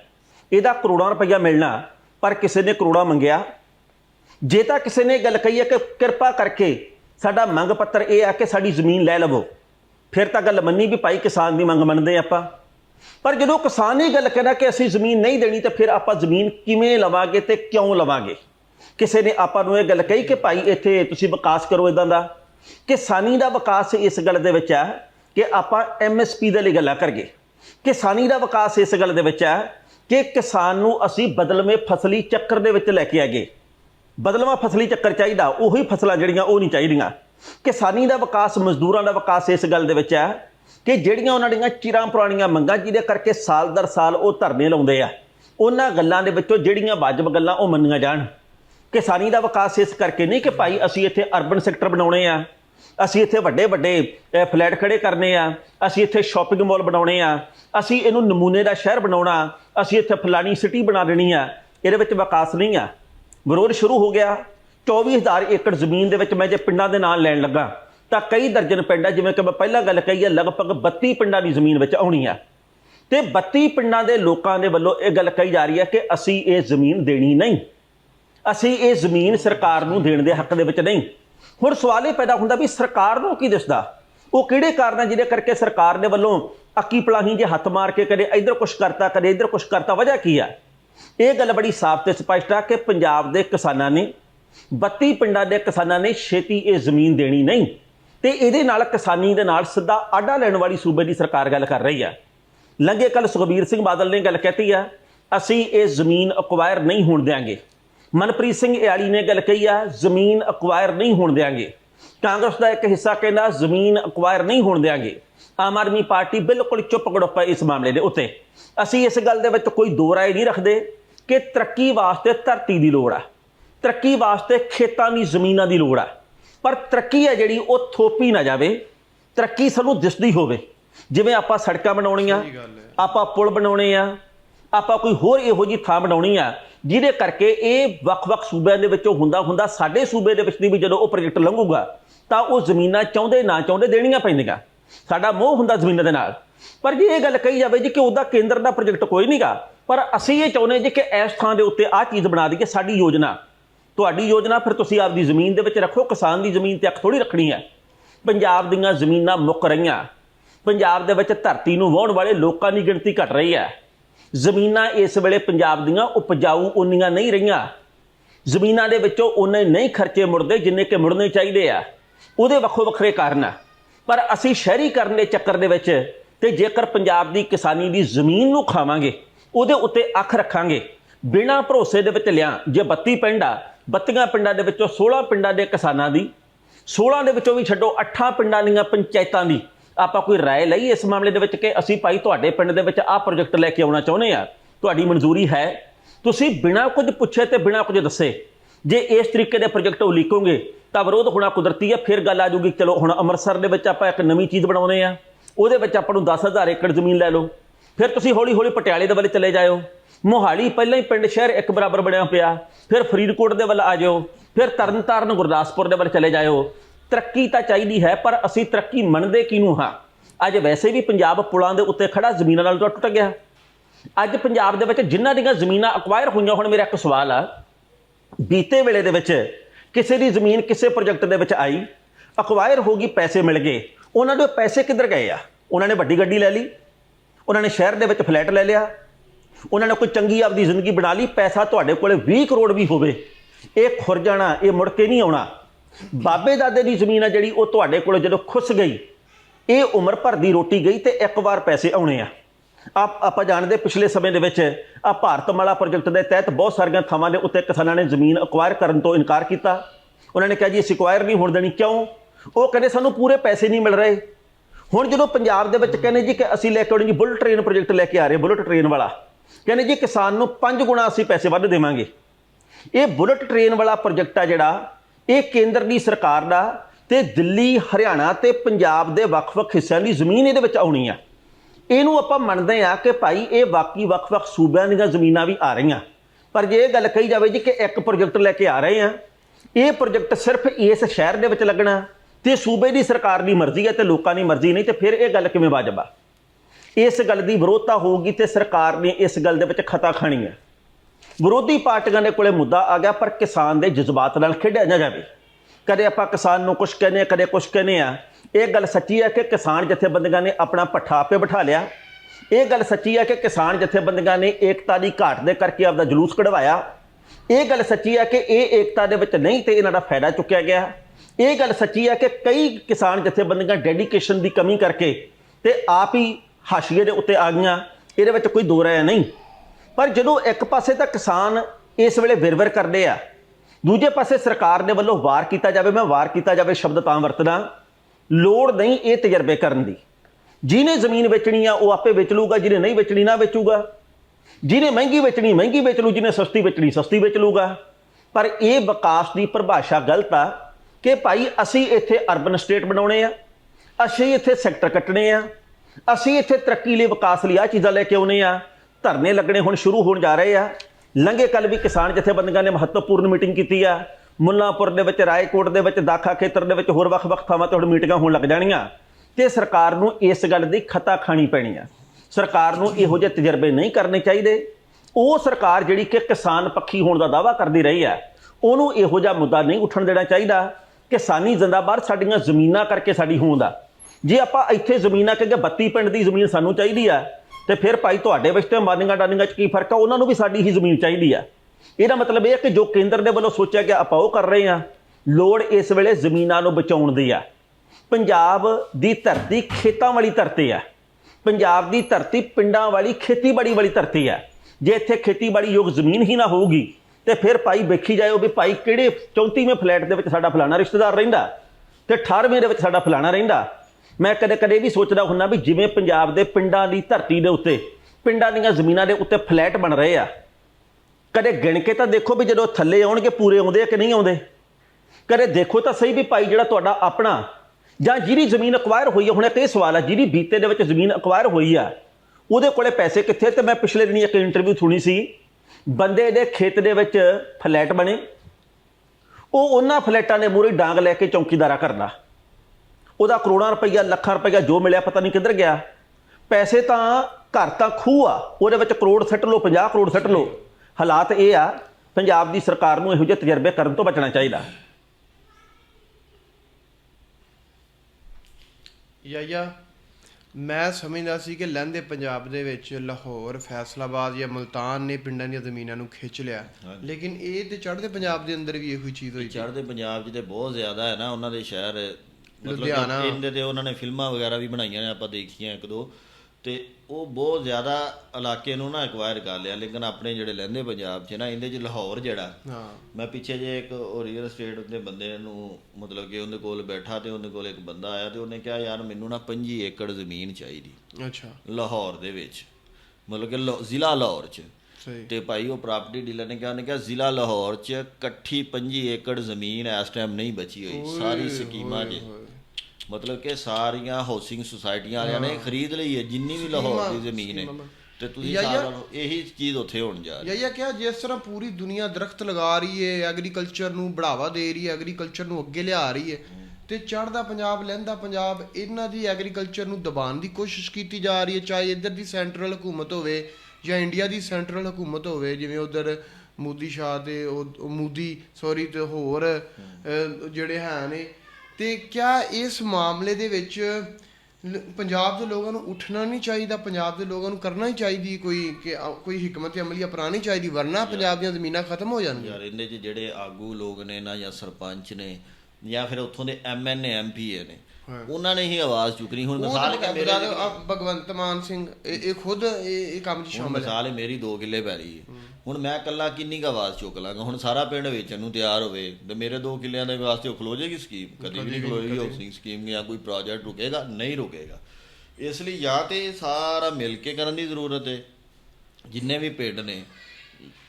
ਇਹਦਾ ਕਰੋੜਾਂ ਰੁਪਈਆ ਮਿਲਣਾ। ਪਰ ਕਿਸੇ ਨੇ ਕਰੋੜਾ ਮੰਗਿਆ। ਜੇ ਤਾਂ ਕਿਸੇ ਨੇ ਇਹ ਗੱਲ ਕਹੀ ਹੈ ਕਿ ਕਿਰਪਾ ਕਰਕੇ ਸਾਡਾ ਮੰਗ ਪੱਤਰ ਇਹ ਆ ਕਿ ਸਾਡੀ ਜ਼ਮੀਨ ਲੈ ਲਵੋ, ਫਿਰ ਤਾਂ ਗੱਲ ਮੰਨੀ ਵੀ ਭਾਈ ਕਿਸਾਨ ਦੀ ਮੰਗ ਮੰਨਦੇ ਆਪਾਂ। ਪਰ ਜਦੋਂ ਕਿਸਾਨ ਇਹ ਗੱਲ ਕਹਿੰਦਾ ਕਿ ਅਸੀਂ ਜ਼ਮੀਨ ਨਹੀਂ ਦੇਣੀ ਤਾਂ ਫਿਰ ਆਪਾਂ ਜ਼ਮੀਨ ਕਿਵੇਂ ਲਵਾਂਗੇ ਤੇ ਕਿਉਂ ਲਵਾਂਗੇ? ਕਿਸੇ ਨੇ ਆਪਾਂ ਨੂੰ ਇਹ ਗੱਲ ਕਹੀ ਕਿ ਭਾਈ ਇੱਥੇ ਤੁਸੀਂ ਵਿਕਾਸ ਕਰੋ ਇਦਾਂ ਦਾ। ਕਿਸਾਨੀ ਦਾ ਵਿਕਾਸ ਇਸ ਗੱਲ ਦੇ ਵਿੱਚ ਹੈ ਕਿ ਆਪਾਂ ਐਮਐਸਪੀ ਦੇ ਲਈ ਗੱਲਾਂ ਕਰੀਏ। ਕਿਸਾਨੀ ਦਾ ਵਿਕਾਸ ਇਸ ਗੱਲ ਦੇ ਵਿੱਚ ਹੈ ਕਿ ਕਿਸਾਨ ਨੂੰ ਅਸੀਂ ਬਦਲਵੇਂ ਫਸਲੀ ਚੱਕਰ ਦੇ ਵਿੱਚ ਲੈ ਕੇ ਆਈਏ। ਬਦਲਵਾਂ ਫਸਲੀ ਚੱਕਰ ਚਾਹੀਦਾ, ਉਹੀ ਫਸਲਾਂ ਜਿਹੜੀਆਂ ਉਹ ਨਹੀਂ ਚਾਹੀਦੀਆਂ। ਕਿਸਾਨੀ ਦਾ ਵਿਕਾਸ, ਮਜ਼ਦੂਰਾਂ ਦਾ ਵਿਕਾਸ ਇਸ ਗੱਲ ਦੇ ਵਿੱਚ ਹੈ ਕਿ ਜਿਹੜੀਆਂ ਉਹਨਾਂ ਦੀਆਂ ਚਿਰਾਂ ਪੁਰਾਣੀਆਂ ਮੰਗਾਂ, ਜਿਹਦੇ ਕਰਕੇ ਸਾਲ ਦਰ ਸਾਲ ਉਹ ਧਰਨੇ ਲਾਉਂਦੇ ਆ, ਉਹਨਾਂ ਗੱਲਾਂ ਦੇ ਵਿੱਚੋਂ ਜਿਹੜੀਆਂ ਵਾਜਬ ਗੱਲਾਂ ਉਹ ਮੰਨੀਆਂ ਜਾਣ। ਕਿਸਾਨੀ ਦਾ ਵਿਕਾਸ ਇਸ ਕਰਕੇ ਨਹੀਂ ਕਿ ਭਾਈ ਅਸੀਂ ਇੱਥੇ ਅਰਬਨ ਸੈਕਟਰ ਬਣਾਉਣੇ ਆ। ਅਸੀਂ ਇੱਥੇ ਵੱਡੇ ਵੱਡੇ ਫਲੈਟ ਖੜੇ ਕਰਨੇ ਆ, ਅਸੀਂ ਇੱਥੇ ਸ਼ਾਪਿੰਗ ਮਾਲ ਬਣਾਉਣੇ ਆ, ਅਸੀਂ ਇਹਨੂੰ ਨਮੂਨੇ ਦਾ ਸ਼ਹਿਰ ਬਣਾਉਣਾ, ਅਸੀਂ ਇੱਥੇ ਫਲਾਣੀ ਸਿਟੀ ਬਣਾ ਦੇਣੀ ਆ, ਇਹਦੇ ਵਿੱਚ ਵਿਕਾਸ ਨਹੀਂ ਆ। ਵਿਰੋਧ ਸ਼ੁਰੂ ਹੋ ਗਿਆ। 24000 ਏਕੜ ਜ਼ਮੀਨ ਦੇ ਵਿੱਚ ਮੈਂ ਜੇ ਪਿੰਡਾਂ ਦੇ ਨਾਂ ਲੈਣ ਲੱਗਾ, ਤਾਂ ਕਈ ਦਰਜਨ ਪਿੰਡ ਆ, ਜਿਵੇਂ ਕਿ ਮੈਂ ਪਹਿਲਾਂ ਗੱਲ ਕਹੀ ਹੈ ਲਗਭਗ 32 ਪਿੰਡਾਂ ਦੀ ਜ਼ਮੀਨ ਵਿੱਚ ਆਉਣੀ ਆ। ਤੇ 32 ਪਿੰਡਾਂ ਦੇ ਲੋਕਾਂ ਦੇ ਵੱਲੋਂ ਇਹ ਗੱਲ ਕਹੀ ਜਾ ਰਹੀ ਹੈ ਕਿ ਅਸੀਂ ਇਹ ਜ਼ਮੀਨ ਦੇਣੀ ਨਹੀਂ। ਅਸੀਂ ਇਹ ਜ਼ਮੀਨ ਸਰਕਾਰ ਨੂੰ ਦੇਣ ਦੇ ਹੱਕ ਦੇ ਵਿੱਚ ਨਹੀਂ। ਹੁਣ ਸਵਾਲ ਇਹ ਪੈਦਾ ਹੁੰਦਾ ਵੀ ਸਰਕਾਰ ਨੂੰ ਕੀ ਦਿਸਦਾ? ਉਹ ਕਿਹੜੇ ਕਾਰਨ ਆ ਜਿਹਦੇ ਕਰਕੇ ਸਰਕਾਰ ਦੇ ਵੱਲੋਂ ਅੱਕੀ ਪਲਾਹੀ ਜੇ ਹੱਥ ਮਾਰ ਕੇ ਕਦੇ ਇੱਧਰ ਕੁਛ ਕਰਤਾ, ਕਦੇ ਇੱਧਰ ਕੁਛ ਕਰਤਾ, ਵਜ੍ਹਾ ਕੀ ਆ? ਇਹ ਗੱਲ ਬੜੀ ਸਾਫ਼ ਤੇ ਸਪਸ਼ਟ ਆ ਕਿ ਪੰਜਾਬ ਦੇ ਕਿਸਾਨਾਂ ਨੇ 32 ਪਿੰਡਾਂ ਦੇ ਕਿਸਾਨਾਂ ਨੇ ਛੇਤੀ ਇਹ ਜ਼ਮੀਨ ਦੇਣੀ ਨਹੀਂ ਤੇ ਇਹਦੇ ਨਾਲ ਕਿਸਾਨੀ ਦੇ ਨਾਲ ਸਿੱਧਾ ਆਡਾ ਲੈਣ ਵਾਲੀ ਸੂਬੇ ਦੀ ਸਰਕਾਰ ਗੱਲ ਕਰ ਰਹੀ ਹੈ ਲੰਘੇ ਕੱਲ ਸੁਖਬੀਰ ਸਿੰਘ ਬਾਦਲ ਨੇ ਗੱਲ ਕਹਿਤੀ ਆ, ਅਸੀਂ ਇਹ ਜ਼ਮੀਨ ਅਕਵਾਇਰ ਨਹੀਂ ਹੋਣ ਦਿਆਂਗੇ। ਮਨਪ੍ਰੀਤ ਸਿੰਘ ਇਆਲੀ ਨੇ ਗੱਲ ਕਹੀ ਆ ਜ਼ਮੀਨ ਅਕਵਾਇਰ ਨਹੀਂ ਹੋਣ ਦਿਆਂਗੇ। ਕਾਂਗਰਸ ਦਾ ਇੱਕ ਹਿੱਸਾ ਕਹਿੰਦਾ ਜ਼ਮੀਨ ਅਕਵਾਇਰ ਨਹੀਂ ਹੋਣ ਦਿਆਂਗੇ। ਆਮ ਆਦਮੀ ਪਾਰਟੀ ਬਿਲਕੁਲ ਚੁੱਪ ਗੜੁੱਪ ਇਸ ਮਾਮਲੇ ਦੇ ਉੱਤੇ। ਅਸੀਂ ਇਸ ਗੱਲ ਦੇ ਵਿੱਚ ਕੋਈ ਦੋ ਰਾਏ ਨਹੀਂ ਰੱਖਦੇ ਕਿ ਤਰੱਕੀ ਵਾਸਤੇ ਧਰਤੀ ਦੀ ਲੋੜ ਆ। ਤਰੱਕੀ ਵਾਸਤੇ ਖੇਤਾਂ ਦੀ ਜ਼ਮੀਨਾਂ ਦੀ ਲੋੜ ਆ। ਪਰ ਤਰੱਕੀ ਹੈ ਜਿਹੜੀ ਉਹ ਥੋਪੀ ਨਾ ਜਾਵੇ। ਤਰੱਕੀ ਸਾਨੂੰ ਦਿਸਦੀ ਹੋਵੇ। ਜਿਵੇਂ ਆਪਾਂ ਸੜਕਾਂ ਬਣਾਉਣੀਆਂ। ਆਪਾਂ ਪੁਲ ਬਣਾਉਣੇ ਆ ਆਪਾਂ ਕੋਈ ਹੋਰ ਇਹੋ ਜੀ ਥਾਂ ਬਣਾਉਣੀ ਆ ਜਿਹਦੇ ਕਰਕੇ ਇਹ ਵੱਖ-ਵੱਖ ਸੂਬਿਆਂ ਦੇ ਵਿੱਚੋਂ ਹੁੰਦਾ ਹੁੰਦਾ ਸਾਡੇ ਸੂਬੇ ਦੇ ਵਿੱਚ ਦੀ ਵੀ ਜਦੋਂ ਉਹ ਪ੍ਰੋਜੈਕਟ ਲੰਘੂਗਾ, ਤਾਂ ਉਹ ਜ਼ਮੀਨਾਂ ਚਾਹੁੰਦੇ ਨਾ ਚਾਹੁੰਦੇ ਦੇਣੀਆਂ ਪੈਂਦੀਆਂ। ਸਾਡਾ ਮੋਹ ਹੁੰਦਾ ਜ਼ਮੀਨਾਂ ਦੇ ਨਾਲ। ਪਰ ਜੇ ਇਹ ਗੱਲ ਕਹੀ ਜਾਵੇ ਜੀ ਕਿ ਉਹਦਾ ਕੇਂਦਰ ਦਾ ਪ੍ਰੋਜੈਕਟ ਕੋਈ ਨਹੀਂਗਾ ਪਰ ਅਸੀਂ ਇਹ ਚਾਹੁੰਦੇ ਜੀ ਕਿ ਇਸ ਥਾਂ ਦੇ ਉੱਤੇ ਆਹ ਚੀਜ਼ ਬਣਾ ਦਈਏ, ਸਾਡੀ ਯੋਜਨਾ। ਤੁਹਾਡੀ ਯੋਜਨਾ ਫਿਰ ਤੁਸੀਂ ਆਪਦੀ ਜ਼ਮੀਨ ਦੇ ਵਿੱਚ ਰੱਖੋ, ਕਿਸਾਨ ਦੀ ਜ਼ਮੀਨ ਤੇ ਅੱਖ ਥੋੜੀ ਰੱਖਣੀ ਹੈ। ਪੰਜਾਬ ਦੀਆਂ ਜ਼ਮੀਨਾਂ ਮੁੱਕ ਰਹੀਆਂ। ਪੰਜਾਬ ਦੇ ਵਿੱਚ ਧਰਤੀ ਨੂੰ ਵਾਹਣ ਵਾਲੇ ਲੋਕਾਂ ਦੀ ਗਿਣਤੀ ਘਟ ਰਹੀ ਹੈ। ਜ਼ਮੀਨਾਂ ਇਸ ਵੇਲੇ ਪੰਜਾਬ ਦੀਆਂ ਉਪਜਾਊ ਉਨੀਆਂ ਨਹੀਂ ਰਹੀਆਂ। ਜ਼ਮੀਨਾਂ ਦੇ ਵਿੱਚੋਂ ਉਹਨੇ ਨਹੀਂ ਖਰਚੇ ਮੁੜਦੇ ਜਿੰਨੇ ਕਿ ਮੁੜਨੇ ਚਾਹੀਦੇ ਆ। ਉਹਦੇ ਵੱਖੋ ਵੱਖਰੇ ਕਾਰਨ ਆ। ਪਰ ਅਸੀਂ ਸ਼ਹਿਰੀਕਰਨ ਦੇ ਚੱਕਰ ਦੇ ਵਿੱਚ ਤੇ ਜੇਕਰ ਪੰਜਾਬ ਦੀ ਕਿਸਾਨੀ ਦੀ ਜ਼ਮੀਨ ਨੂੰ ਖਾਵਾਂਗੇ, ਉਹਦੇ ਉੱਤੇ ਅੱਖ ਰੱਖਾਂਗੇ। ਬਿਨਾਂ ਭਰੋਸੇ ਦੇ ਵਿੱਚ ਲਿਆ, ਜੇ 32 ਪਿੰਡ ਆ 32 ਪਿੰਡਾਂ ਦੇ ਵਿੱਚੋਂ 16 ਪਿੰਡਾਂ ਦੇ ਕਿਸਾਨਾਂ ਦੀ 16 ਦੇ ਵਿੱਚੋਂ ਵੀ ਛੱਡੋ 8 ਪਿੰਡਾਂ ਦੀਆਂ ਪੰਚਾਇਤਾਂ ਦੀ ਆਪਾਂ ਕੋਈ رائے ਲਈ ਇਸ ਮਾਮਲੇ ਦੇ ਵਿੱਚ ਕਿ ਅਸੀਂ ਭਾਈ ਤੁਹਾਡੇ ਪਿੰਡ ਦੇ ਵਿੱਚ ਆਹ ਪ੍ਰੋਜੈਕਟ ਲੈ ਕੇ ਆਉਣਾ ਚਾਹੁੰਦੇ ਆ ਤੁਹਾਡੀ ਮਨਜ਼ੂਰੀ ਹੈ ਤੁਸੀਂ ਬਿਨਾਂ ਕੁਝ ਪੁੱਛੇ ਤੇ ਬਿਨਾਂ ਕੁਝ ਦੱਸੇ ਜੇ ਇਸ ਤਰੀਕੇ ਦੇ ਪ੍ਰੋਜੈਕਟ ਉਹ ਲਿਖੋਗੇ ਤਾਂ ਵਿਰੋਧ ਹੋਣਾ ਕੁਦਰਤੀ ਹੈ ਫਿਰ ਗੱਲ ਆ ਜੂਗੀ ਚਲੋ ਹੁਣ ਅੰਮ੍ਰਿਤਸਰ ਦੇ ਵਿੱਚ ਆਪਾਂ ਇੱਕ ਨਵੀਂ ਚੀਜ਼ ਬਣਾਉਨੇ ਆ ਉਹਦੇ ਵਿੱਚ ਆਪਾਂ ਨੂੰ 10000 ਏਕੜ ਜ਼ਮੀਨ ਲੈ ਲਓ ਫਿਰ ਤੁਸੀਂ ਹੌਲੀ ਹੌਲੀ ਪਟਿਆਲੇ ਦੇ ਵੱਲ ਚਲੇ ਜਾਇਓ ਮੋਹਾਲੀ ਪਹਿਲਾਂ ਹੀ ਪਿੰਡ ਸ਼ਹਿਰ ਇੱਕ ਬਰਾਬਰ ਬਣਿਆ ਪਿਆ ਫਿਰ ਫਰੀਦਕੋਟ ਦੇ ਵੱਲ ਆ ਜਾਓ ਫਿਰ ਤਰਨਤਾਰਨ ਗੁਰਦਾਸਪੁਰ ਦੇ ਵੱਲ ਚਲੇ ਜਾਇਓ ਤਰੱਕੀ ਤਾਂ ਚਾਹੀਦੀ ਹੈ, ਪਰ ਅਸੀਂ ਤਰੱਕੀ ਮੰਨਦੇ ਕਿਹਨੂੰ ਹਾਂ? ਅੱਜ ਵੈਸੇ ਵੀ ਪੰਜਾਬ ਪੁਲਾਂ ਦੇ ਉੱਤੇ ਖੜਾ ਜ਼ਮੀਨਾਂ ਨਾਲ ਟੁੱਟ ਗਿਆ। ਅੱਜ ਪੰਜਾਬ ਦੇ ਵਿੱਚ ਜਿਨ੍ਹਾਂ ਦੀਆਂ ਜ਼ਮੀਨਾਂ ਅਕਵਾਇਰ ਹੋਈਆਂ ਹੁਣ, ਮੇਰਾ ਇੱਕ ਸਵਾਲ ਆ। ਬੀਤੇ ਵੇਲੇ ਦੇ ਵਿੱਚ ਕਿਸੇ ਦੀ ਜ਼ਮੀਨ ਕਿਸੇ ਪ੍ਰੋਜੈਕਟ ਦੇ ਵਿੱਚ ਆਈ ਅਕਵਾਇਰ ਹੋ ਗਈ, ਪੈਸੇ ਮਿਲ ਗਏ। ਉਹਨਾਂ ਦੇ ਪੈਸੇ ਕਿੱਧਰ ਗਏ ਆ? ਉਹਨਾਂ ਨੇ ਵੱਡੀ ਗੱਡੀ ਲੈ ਲਈ, ਉਹਨਾਂ ਨੇ ਸ਼ਹਿਰ ਦੇ ਵਿੱਚ ਫਲੈਟ ਲੈ ਲਿਆ, ਉਹਨਾਂ ਨੇ ਕੋਈ ਚੰਗੀ ਆਪਦੀ ਜ਼ਿੰਦਗੀ ਬਣਾ ਲਈ, ਪੈਸਾ ਤੁਹਾਡੇ ਕੋਲੇ 20 ਕਰੋੜ ਵੀ ਹੋਵੇ। ਇਹ ਖੁਰ ਜਾਣਾ, ਇਹ ਮੁੜ ਕੇ ਨਹੀਂ ਆਉਣਾ। ਬਾਬੇ ਦਾਦੇ ਦੀ ਜ਼ਮੀਨ ਆ ਜਿਹੜੀ, ਉਹ ਤੁਹਾਡੇ ਕੋਲ ਜਦੋਂ ਖੁੱਸ ਗਈ, ਇਹ ਉਮਰ ਭਰ ਦੀ ਰੋਟੀ ਗਈ ਤੇ ਇੱਕ ਵਾਰ ਪੈਸੇ ਆਉਣੇ ਆ। ਆਪ, ਆਪਾਂ ਜਾਣਦੇ ਪਿਛਲੇ ਸਮੇਂ ਦੇ ਵਿੱਚ ਆ ਭਾਰਤਮਾਲਾ ਪ੍ਰੋਜੈਕਟ ਦੇ ਤਹਿਤ ਬਹੁਤ ਸਾਰੀਆਂ ਥਾਵਾਂ ਦੇ ਉੱਤੇ ਕਿਸਾਨਾਂ ਨੇ ਜ਼ਮੀਨ ਅਕਵਾਇਰ ਕਰਨ ਤੋਂ ਇਨਕਾਰ ਕੀਤਾ। ਉਹਨਾਂ ਨੇ ਕਿਹਾ ਜੀ, ਅਸੀਂ ਅਕਵਾਇਰ ਨਹੀਂ ਹੋਣ ਦੇਣੀ, ਕਿਉਂ? ਉਹ ਕਹਿੰਦੇ ਸਾਨੂੰ ਪੂਰੇ ਪੈਸੇ ਨਹੀਂ ਮਿਲ ਰਹੇ। ਹੁਣ ਜਦੋਂ ਪੰਜਾਬ ਦੇ ਵਿੱਚ ਕਹਿੰਦੇ ਜੀ ਕਿ ਅਸੀਂ ਲੈ ਕੇ ਆਉਣੀ ਜੀ, ਬੁਲਟ ਟ੍ਰੇਨ ਪ੍ਰੋਜੈਕਟ ਲੈ ਕੇ ਆ ਰਹੇ, ਬੁਲਟ ਟ੍ਰੇਨ ਵਾਲਾ। ਕਹਿੰਦੇ ਜੀ, ਕਿਸਾਨ ਨੂੰ 5 ਗੁਣਾ ਅਸੀਂ ਪੈਸੇ ਵੱਧ ਦੇਵਾਂਗੇ। ਇਹ ਬੁਲਟ ਟ੍ਰੇਨ ਵਾਲਾ ਪ੍ਰੋਜੈਕਟ ਆ ਜਿਹੜਾ ਇਹ ਕੇਂਦਰ ਦੀ ਸਰਕਾਰ ਦਾ ਤੇ ਦਿੱਲੀ, ਹਰਿਆਣਾ ਤੇ ਪੰਜਾਬ ਦੇ ਵੱਖ-ਵੱਖ ਹਿੱਸਿਆਂ ਦੀ ਜ਼ਮੀਨ ਇਹਦੇ ਵਿੱਚ ਆਉਣੀ ਆ। ਇਹਨੂੰ ਆਪਾਂ ਮੰਨਦੇ ਆ ਕਿ ਭਾਈ ਇਹ ਬਾਕੀ ਵੱਖ-ਵੱਖ ਸੂਬਿਆਂ ਦੀਆਂ ਜ਼ਮੀਨਾਂ ਵੀ ਆ ਰਹੀਆਂ। ਪਰ ਜੇ ਇਹ ਗੱਲ ਕਹੀ ਜਾਵੇ ਜੀ ਕਿ ਇੱਕ ਪ੍ਰੋਜੈਕਟ ਲੈ ਕੇ ਆ ਰਹੇ ਆ, ਇਹ ਪ੍ਰੋਜੈਕਟ ਸਿਰਫ ਇਸ ਸ਼ਹਿਰ ਦੇ ਵਿੱਚ ਲੱਗਣਾ ਤੇ ਸੂਬੇ ਦੀ ਸਰਕਾਰ ਦੀ ਮਰਜ਼ੀ ਹੈ ਤੇ ਲੋਕਾਂ ਦੀ ਮਰਜ਼ੀ ਨਹੀਂ ਤੇ ਫਿਰ ਇਹ ਗੱਲ ਕਿਵੇਂ ਵਾਜਬ ਆ? ਇਸ ਗੱਲ ਦੀ ਵਿਰੋਧਤਾ ਹੋਊਗੀ ਤੇ ਸਰਕਾਰ ਨੇ ਇਸ ਗੱਲ ਦੇ ਵਿੱਚ ਖਤਾ ਖਾਣੀ ਹੈ ਵਿਰੋਧੀ ਪਾਰਟੀਆਂ ਦੇ ਕੋਲੇ ਮੁੱਦਾ ਆ ਗਿਆ, ਪਰ ਕਿਸਾਨ ਦੇ ਜਜ਼ਬਾਤ ਨਾਲ ਖੇਡਿਆ ਨਾ ਜਾਵੇ। ਕਦੇ ਆਪਾਂ ਕਿਸਾਨ ਨੂੰ ਕੁਝ ਕਹਿੰਦੇ ਆ ਕਦੇ ਕੁਝ ਕਹਿੰਦੇ ਆ ਇਹ ਗੱਲ ਸੱਚੀ ਹੈ ਕਿ ਕਿਸਾਨ ਜਥੇਬੰਦੀਆਂ ਨੇ ਆਪਣਾ ਪੱਠਾ ਆਪੇ ਬਿਠਾ ਲਿਆ। ਇਹ ਗੱਲ ਸੱਚੀ ਹੈ ਕਿ ਕਿਸਾਨ ਜਥੇਬੰਦੀਆਂ ਨੇ ਏਕਤਾ ਦੀ ਘਾਟ ਦੇ ਕਰਕੇ ਆਪਦਾ ਜਲੂਸ ਕਢਵਾਇਆ। ਇਹ ਗੱਲ ਸੱਚੀ ਹੈ ਕਿ ਇਹ ਏਕਤਾ ਦੇ ਵਿੱਚ ਨਹੀਂ ਤੇ ਇਹਨਾਂ ਦਾ ਫਾਇਦਾ ਚੁੱਕਿਆ ਗਿਆ। ਇਹ ਗੱਲ ਸੱਚੀ ਹੈ ਕਿ ਕਈ ਕਿਸਾਨ ਜਥੇਬੰਦੀਆਂ ਡੈਡੀਕੇਸ਼ਨ ਦੀ ਕਮੀ ਕਰਕੇ ਤੇ ਆਪ ਹੀ ਹਾਸ਼ੀਏ ਦੇ ਉੱਤੇ ਆ ਗਈਆਂ। ਇਹਦੇ ਵਿੱਚ ਕੋਈ ਦੋ ਰਾਏ ਨਹੀਂ। ਪਰ ਜਦੋਂ ਇੱਕ ਪਾਸੇ ਤਾਂ ਕਿਸਾਨ ਇਸ ਵੇਲੇ ਵਿਰਵਰ ਕਰਦੇ ਆ, ਦੂਜੇ ਪਾਸੇ ਸਰਕਾਰ ਦੇ ਵੱਲੋਂ ਵਾਰ ਕੀਤਾ ਜਾਵੇ, ਮੈਂ ਵਾਰ ਕੀਤਾ ਜਾਵੇ ਸ਼ਬਦ ਤਾਂ ਵਰਤਦਾ, ਲੋੜ ਨਹੀਂ ਇਹ ਤਜਰਬੇ ਕਰਨ ਦੀ। ਜਿਹਨੇ ਜ਼ਮੀਨ ਵੇਚਣੀ ਆ, ਉਹ ਆਪੇ ਵੇਚ ਲੂਗਾ ਜਿਹਨੇ ਨਹੀਂ ਵੇਚਣੀ ਨਾ ਵੇਚੂਗਾ। ਜਿਹਨੇ ਮਹਿੰਗੀ ਵੇਚਣੀ, ਮਹਿੰਗੀ ਵੇਚ ਲੂ ਜਿਹਨੇ ਸਸਤੀ ਵੇਚਣੀ, ਸਸਤੀ ਵੇਚ ਲੂਗਾ ਪਰ ਇਹ ਵਿਕਾਸ ਦੀ ਪਰਿਭਾਸ਼ਾ ਗਲਤ ਆ ਕਿ ਭਾਈ ਅਸੀਂ ਇੱਥੇ ਅਰਬਨ ਸਟੇਟ ਬਣਾਉਣੇ ਆ, ਅਸੀਂ ਇੱਥੇ ਸੈਕਟਰ ਕੱਟਣੇ ਆ, ਅਸੀਂ ਇੱਥੇ ਤਰੱਕੀ ਲਈ ਵਿਕਾਸ ਲਈ ਆ ਚੀਜ਼ਾਂ ਲੈ ਕੇ ਆਉਣੇ ਆ। ਧਰਨੇ ਲੱਗਣੇ ਹੁਣ ਸ਼ੁਰੂ ਹੋਣ ਜਾ ਰਹੇ ਆ। ਲੰਘੇ ਕੱਲ ਵੀ ਕਿਸਾਨ ਜਥੇਬੰਦੀਆਂ ਨੇ ਮਹੱਤਵਪੂਰਨ ਮੀਟਿੰਗ ਕੀਤੀ ਆ। ਮੁੱਲਾਂਪੁਰ ਦੇ ਵਿੱਚ, ਰਾਏਕੋਟ ਦੇ ਵਿੱਚ, ਦਾਖਾ ਖੇਤਰ ਦੇ ਵਿੱਚ ਹੋਰ ਵੱਖ-ਵੱਖ ਥਾਵਾਂ ਤੇ ਹੁਣ ਮੀਟਿੰਗਾਂ ਹੋਣ ਲੱਗ ਜਾਣੀਆਂ। ਤੇ ਸਰਕਾਰ ਨੂੰ ਇਸ ਗੱਲ ਦੀ ਖਤਾ ਖਾਣੀ ਪੈਣੀ ਆ। ਸਰਕਾਰ ਨੂੰ ਇਹੋ ਜਿਹੇ ਤਜਰਬੇ ਨਹੀਂ ਕਰਨੇ ਚਾਹੀਦੇ। ਉਹ ਸਰਕਾਰ ਜਿਹੜੀ ਕਿ ਕਿਸਾਨ ਪੱਖੀ ਹੋਣ ਦਾ ਦਾਵਾ ਕਰਦੀ ਰਹੀ ਹੈ ਉਹਨੂੰ ਇਹੋ ਜਿਹਾ ਮੁੱਦਾ ਨਹੀਂ ਉੱਠਣ ਦੇਣਾ ਚਾਹੀਦਾ। ਕਿਸਾਨੀ ਜ਼ਿੰਦਾਬਾਦ ਸਾਡੀਆਂ ਜ਼ਮੀਨਾਂ ਕਰਕੇ ਸਾਡੀ ਹੋਂਦ ਆ। ਜੇ ਆਪਾਂ ਇੱਥੇ ਜ਼ਮੀਨਾਂ ਕਹਿੰਗੇ 32 ਪਿੰਡ ਦੀ ਜ਼ਮੀਨ ਸਾਨੂੰ ਚਾਹੀਦੀ ਆ ਤੇ ਫਿਰ ਭਾਈ ਤੁਹਾਡੇ ਵਿੱਚ ਤੇ ਮਾਨੀਆਂ ਡਾਨੀਆਂ 'ਚ ਕੀ ਫ਼ਰਕ ਆ? ਉਹਨਾਂ ਨੂੰ ਵੀ ਸਾਡੀ ਹੀ ਜ਼ਮੀਨ ਚਾਹੀਦੀ ਆ। ਇਹਦਾ ਮਤਲਬ ਇਹ ਹੈ ਕਿ ਜੋ ਕੇਂਦਰ ਦੇ ਵੱਲੋਂ ਸੋਚਿਆ ਗਿਆ, ਆਪਾਂ ਉਹ ਕਰ ਰਹੇ ਆ। ਲੋੜ ਇਸ ਵੇਲੇ ਜ਼ਮੀਨਾਂ ਨੂੰ ਬਚਾਉਣ ਦੀ ਆ। ਪੰਜਾਬ ਦੀ ਧਰਤੀ ਖੇਤਾਂ ਵਾਲੀ ਧਰਤੀ ਆ। ਪੰਜਾਬ ਦੀ ਧਰਤੀ ਪਿੰਡਾਂ ਵਾਲੀ, ਖੇਤੀਬਾੜੀ ਵਾਲੀ ਧਰਤੀ ਆ। ਜੇ ਇੱਥੇ ਖੇਤੀਬਾੜੀ ਯੋਗ ਜ਼ਮੀਨ ਹੀ ਨਾ ਹੋਊਗੀ, ਤੇ ਫਿਰ ਭਾਈ ਵੇਖੀ ਜਾਇਓ ਵੀ ਭਾਈ ਕਿਹੜੇ 34ਵੇਂ ਫਲੈਟ ਦੇ ਵਿੱਚ ਸਾਡਾ ਫਲਾਣਾ ਰਿਸ਼ਤੇਦਾਰ ਰਹਿੰਦਾ ਤੇ 18ਵੇਂ ਦੇ ਵਿੱਚ ਸਾਡਾ ਫਲਾਣਾ ਰਹਿੰਦਾ। ਮੈਂ ਕਦੇ ਕਦੇ ਵੀ ਸੋਚਦਾ ਹੁੰਨਾ ਵੀ ਜਿਵੇਂ ਪੰਜਾਬ ਦੇ ਪਿੰਡਾਂ ਦੀ ਧਰਤੀ ਦੇ ਉੱਤੇ, ਪਿੰਡਾਂ ਦੀਆਂ ਜ਼ਮੀਨਾਂ ਦੇ ਉੱਤੇ ਫਲੈਟ ਬਣ ਰਹੇ ਆ। ਕਦੇ ਗਿਣ ਕੇ ਤਾਂ ਦੇਖੋ ਵੀ ਜਦੋਂ ਥੱਲੇ ਆਉਣਗੇ ਪੂਰੇ ਆਉਂਦੇ ਆ ਕਿ ਨਹੀਂ ਆਉਂਦੇ? ਕਦੇ ਦੇਖੋ ਤਾਂ ਸਹੀ ਵੀ ਭਾਈ ਜਿਹੜਾ ਤੁਹਾਡਾ ਆਪਣਾ, ਜਾਂ ਜਿਹਦੀ ਜ਼ਮੀਨ ਅਕਵਾਇਰ ਹੋਈ ਹੈ ਹੁਣ ਇੱਕ ਇਹ ਸਵਾਲ ਹੈ ਜਿਹਦੀ ਬੀਤੇ ਦੇ ਵਿੱਚ ਜ਼ਮੀਨ ਅਕਵਾਇਰ ਹੋਈ ਆ, ਉਹਦੇ ਕੋਲੇ ਪੈਸੇ ਕਿੱਥੇ ਤੇ ਮੈਂ ਪਿਛਲੇ ਦਿਨੀ ਇੱਕ ਇੰਟਰਵਿਊ ਸੁਣੀ ਸੀ, ਬੰਦੇ ਦੇ ਖੇਤ ਦੇ ਵਿੱਚ ਫਲੈਟ ਬਣੇ, ਉਹ ਉਹਨਾਂ ਫਲੈਟਾਂ ਦੇ ਮੂਹਰੇ ਡਾਂਗ ਲੈ ਕੇ ਚੌਕੀਦਾਰਾ ਕਰਦਾ। ਉਹਦਾ ਕਰੋੜਾਂ ਰੁਪਈਆ ਲੱਖਾਂ ਰੁਪਈਆ ਜੋ ਮਿਲਿਆ ਪਤਾ ਨਹੀਂ ਕਿੱਧਰ ਗਿਆ। ਪੈਸੇ ਤਾਂ ਘਰ ਤਾਂ ਖੂਹ ਆ ਉਹਦੇ ਵਿੱਚ ਕਰੋੜ ਸੱਟ ਲਓ 50 ਕਰੋੜ ਸੱਟ ਲਓ। ਹਾਲਾਤ ਇਹ ਆ ਪੰਜਾਬ ਦੀ ਸਰਕਾਰ ਨੂੰ ਇਹੋ ਜਿਹੇ ਤਜਰਬੇ ਕਰਨ ਤੋਂ ਬਚਣਾ ਚਾਹੀਦਾ। ਯਾਇਆ ਮੈਂ ਸਮਝਦਾ ਸੀ ਕਿ ਲਹਿੰਦੇ ਪੰਜਾਬ ਦੇ ਵਿੱਚ ਲਾਹੌਰ ਫੈਸਲਾਬਾਦ ਜਾਂ ਮੁਲਤਾਨ ਨੇ ਪਿੰਡਾਂ ਦੀਆਂ ਜ਼ਮੀਨਾਂ ਨੂੰ ਖਿੱਚ ਲਿਆ। ਲੇਕਿਨ ਇਹ ਤੇ ਚੜ੍ਹਦੇ ਪੰਜਾਬ ਦੇ ਅੰਦਰ ਵੀ ਇਹੋ ਹੀ ਚੀਜ਼ ਹੋਈ ਚੜ੍ਹਦੇ ਪੰਜਾਬ 'ਚ ਤੇ ਬਹੁਤ ਜ਼ਿਆਦਾ ਹੈ ਨਾ ਉਹਨਾਂ ਦੇ ਸ਼ਹਿਰ ਲੁਧਿਆਣਾ। ਇਹਦੇ ਤੇ ਉਹਨਾਂ ਨੇ ਫਿਲਮਾਂ ਵਗੈਰਾ ਵੀ ਬਣਾਈਆਂ ਨੇ ਆਪਾਂ ਦੇਖੀਆਂ ਇੱਕ ਦੋ। ਤੇ ਉਹ ਬਹੁਤ ਜ਼ਿਆਦਾ ਇਲਾਕੇ ਨੂੰ ਨਾ ਐਕਵਾਇਰ ਕਰ ਲਿਆ ਲੇਕਿਨ ਆਪਣੇ ਜਿਹੜੇ ਲਹਿੰਦੇ ਪੰਜਾਬ 'ਚ ਨਾ ਇਹਦੇ 'ਚ ਲਾਹੌਰ ਜਿਹੜਾ ਹਾਂ। ਮੈਂ ਪਿੱਛੇ ਜੇ ਇੱਕ ਉਹ ਰੀਅਲ estate ਦੇ ਬੰਦੇ ਨੂੰ ਮਤਲਬ ਕਿ ਉਹਦੇ ਕੋਲ ਬੈਠਾ ਤੇ ਉਹਦੇ ਕੋਲ ਇੱਕ ਬੰਦਾ ਆਇਆ ਤੇ ਉਹਨੇ ਕਿਹਾ ਯਾਰ ਮੈਨੂੰ ਨਾ 25 ਏਕੜ ਜ਼ਮੀਨ ਚਾਹੀਦੀ। ਅੱਛਾ। ਲਾਹੌਰ ਦੇ ਵਿੱਚ। ਮਤਲਬ ਕਿ ਲਾਹੌ- ਜ਼ਿਲ੍ਹਾ ਲਾਹੌਰ 'ਚ। ਸਹੀ। ਤੇ ਭਾਈ ਉਹ ਪ੍ਰਾਪਰਟੀ ਡੀਲਰ ਨੇ ਕਿਹਾ ਉਹਨੇ ਕਿਹਾ ਜ਼ਿਲ੍ਹਾ ਲਾਹੌਰ 'ਚ ਇਕੱਠੀ 25 ਏਕੜ ਜ਼ਮੀਨ ਇਸ ਟਾਈਮ ਨਹੀਂ ਬਚੀ ਹੋਈ ਸਾਰੀ ਸਕੀਮਾਂ 'ਚ ਮਤਲਬ ਕਿ ਸਾਰੀਆਂ ਹਾਊਸਿੰਗ ਸੁਸਾਇਟੀਆਂ ਵਾਲਿਆਂ ਨੇ ਖਰੀਦ ਲਈ ਹੈ ਜਿੰਨੀ ਵੀ ਲਾਹੌਰ ਦੀ ਜ਼ਮੀਨ ਹੈ। ਤੇ ਤੁਸੀਂ ਯਾ- ਯਾ- ਸਾਰਾ ਇਹੀ ਚੀਜ਼ ਉੱਥੇ ਹੋਣ ਜਾ ਰਹੀ ਯਾਇਆ ਕਿਹਾ ਜਿਸ ਤਰ੍ਹਾਂ ਪੂਰੀ ਦੁਨੀਆ ਦਰਖਤ ਲਗਾ ਰਹੀ ਹੈ ਐਗਰੀਕਲਚਰ ਨੂੰ ਬੜਾਵਾ ਦੇ ਰਹੀ ਹੈ ਐਗਰੀਕਲਚਰ ਨੂੰ ਅੱਗੇ ਲਿਆ ਰਹੀ ਹੈ ਤੇ ਚੜ੍ਹਦਾ ਪੰਜਾਬ ਲਹਿੰਦਾ ਪੰਜਾਬ ਇਹਨਾਂ ਦੀ ਐਗਰੀਕਲਚਰ ਨੂੰ ਦਬਾਉਣ ਦੀ ਕੋਸ਼ਿਸ਼ ਕੀਤੀ ਜਾ ਰਹੀ ਹੈ ਚਾਹੇ ਇੱਧਰ ਦੀ ਸੈਂਟਰਲ ਹਕੂਮਤ ਹੋਵੇ ਜਾਂ ਇੰਡੀਆ ਦੀ ਸੈਂਟਰਲ ਹਕੂਮਤ ਹੋਵੇ ਜਿਵੇਂ ਉਧਰ ਮੋਦੀ ਸ਼ਾਹ ਤੇ ਉਹ ਮੋਦੀ ਸੌਰੀ ਤੇ ਹੋਰ ਜਿਹੜੇ ਹੈ ਨੇ ਤੇ ਕਿਆ ਇਸ ਮਾਮਲੇ ਦੇ ਵਿੱਚ ਪੰਜਾਬ ਦੇ ਲੋਕਾਂ ਨੂੰ ਉੱਠਣਾ ਨਹੀਂ ਚਾਹੀਦਾ? ਪੰਜਾਬ ਦੇ ਲੋਕਾਂ ਨੂੰ ਕਰਨਾ ਹੀ ਚਾਹੀਦੀ ਕੋਈ ਕੋਈ ਹਕਮਤ ਅਮਲੀ ਅਪਣਾਉਣੀ ਚਾਹੀਦੀ ਵਰਨਾ ਪੰਜਾਬ ਦੀਆਂ ਜ਼ਮੀਨਾਂ ਖਤਮ ਹੋ ਜਾਣਗੀਆਂ। ਯਾਰ ਇਹਦੇ 'ਚ ਜਿਹੜੇ ਆਗੂ ਲੋਕ ਨੇ ਨਾ ਜਾਂ ਸਰਪੰਚ ਨੇ ਜਾਂ ਫਿਰ ਉੱਥੋਂ ਦੇ ਐਮਐਨਏ ਐਮਪੀਏ ਨੇ ਉਹਨਾਂ ਨੇ ਹੀ ਆਵਾਜ਼ ਚੁੱਕਣੀ। ਹੁਣ ਮਿਸਾਲ ਕਿ ਮੇਰੇ ਭਗਵੰਤ ਮਾਨ ਸਿੰਘ ਇਹ ਖੁਦ ਇਹ ਕੰਮ 'ਚ ਸ਼ਾਮਲ ਹੈ। ਮਿਸਾਲ ਹੈ ਮੇਰੀ 2 ਕਿੱਲੇ ਪੈ ਰਹੀ ਹੈ। ਹੁਣ ਮੈਂ ਇਕੱਲਾ ਕਿੰਨੀ ਕੁ ਆਵਾਜ਼ ਚੁੱਕ ਲਾਂਗਾ? ਹੁਣ ਸਾਰਾ ਪਿੰਡ ਵੇਚਣ ਨੂੰ ਤਿਆਰ ਹੋਵੇ ਤੇ ਮੇਰੇ 2 ਕਿੱਲਿਆਂ ਦੇ ਵਾਸਤੇ ਉਹ ਖਲੋ ਜਾਏਗੀ ਸਕੀਮ? ਕਦੀ ਵੀ ਨਹੀਂ ਖਲੋਏਗੀ ਹਾਊਸਿੰਗ ਸਕੀਮ ਜਾਂ ਕੋਈ ਪ੍ਰੋਜੈਕਟ ਰੁਕੇਗਾ? ਨਹੀਂ ਰੁਕੇਗਾ। ਇਸ ਲਈ ਜਾਂ ਤੇ ਇਹ ਸਾਰਾ ਮਿਲ ਕੇ ਕਰਨ ਦੀ ਜ਼ਰੂਰਤ ਹੈ ਜਿੰਨੇ ਵੀ ਪਿੰਡ ਨੇ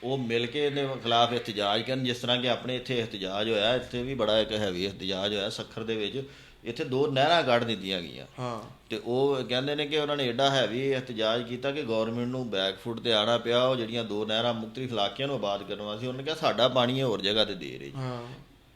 ਉਹ ਮਿਲ ਕੇ ਇਹਦੇ ਖਿਲਾਫ ਇhtਜਾਜ ਕਰਨ ਜਿਸ ਤਰ੍ਹਾਂ ਕਿ ਆਪਣੇ ਇੱਥੇ ਇhtਜਾਜ ਹੋਇਆ ਇੱਥੇ ਵੀ ਬੜਾ ਇੱਕ ਹੈਵੀ ਇhtਜਾਜ ਹੋਇਆ ਸੱਖਰ ਦੇ ਵਿੱਚ। ਇੱਥੇ ਦੋ ਨਹਿਰਾਂ ਕੱਢ ਦਿੱਤੀਆਂ ਗਈਆਂ। ਹਾਂ। ਤੇ ਉਹ ਕਹਿੰਦੇ ਨੇ ਕਿ ਉਹਨਾਂ ਨੇ ਐਡਾ ਹੈਵੀ ਇhtਜਾਜ ਕੀਤਾ ਕਿ ਗਵਰਨਮੈਂਟ ਨੂੰ ਬੈਕਫੁੱਟ ਤੇ ਆਣਾ ਪਿਆ ਉਹ ਜਿਹੜੀਆਂ ਦੋ ਨਹਿਰਾਂ ਮੁਖਤਲਿਫ ਇਲਾਕਿਆਂ ਨੂੰ ਆਬਾਦ ਕਰਨ ਵਾਸਤੇ ਉਹਨਾਂ ਨੇ ਕਿਹਾ ਸਾਡਾ ਪਾਣੀ ਹੋਰ ਜਗ੍ਹਾ ਤੇ ਦੇ ਰਹੇ ਜੀ। ਹਾਂ।